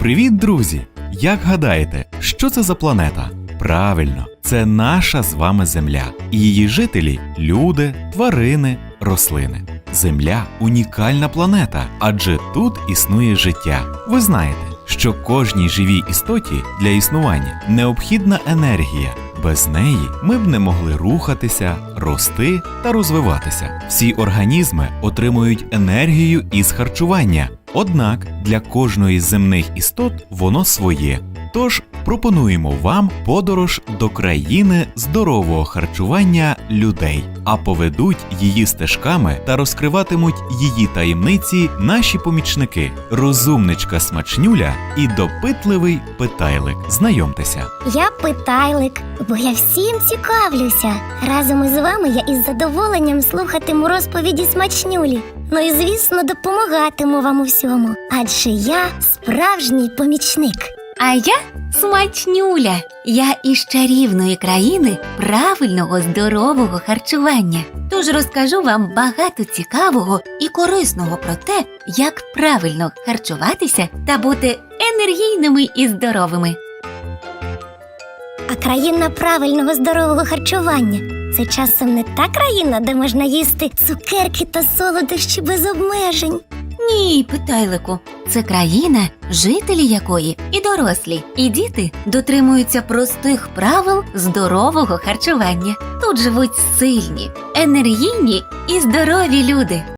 Привіт, друзі! Як гадаєте, що це за планета? Правильно, це наша з вами Земля. І її жителі люди, тварини, рослини. Земля унікальна планета, адже тут існує життя. Ви знаєте, що кожній живій істоті для існування необхідна енергія. Без неї ми б не могли рухатися, рости та розвиватися. Всі організми отримують енергію із харчування. Однак для кожної з земних істот воно своє. Тож пропонуємо вам подорож до країни здорового харчування людей, а поведуть її стежками та розкриватимуть її таємниці наші помічники, розумничка смачнюля і допитливий питайлик. Знайомтеся. Я питайлик, бо я всім цікавлюся. Разом із вами я із задоволенням слухатиму розповіді смачнюлі. Ну і звісно, допомагатиму вам у всьому, адже я справжній помічник. А я смачнюля. Я із чарівної країни правильного здорового харчування. Тож розкажу вам багато цікавого і корисного про те, як правильно харчуватися та бути енергійними і здоровими. А країна правильного здорового харчування це часом не та країна, де можна їсти цукерки та солодощі без обмежень. Ні, питайлику, це країна, жителі якої і дорослі, і діти дотримуються простих правил здорового харчування. Тут живуть сильні, енергійні і здорові люди.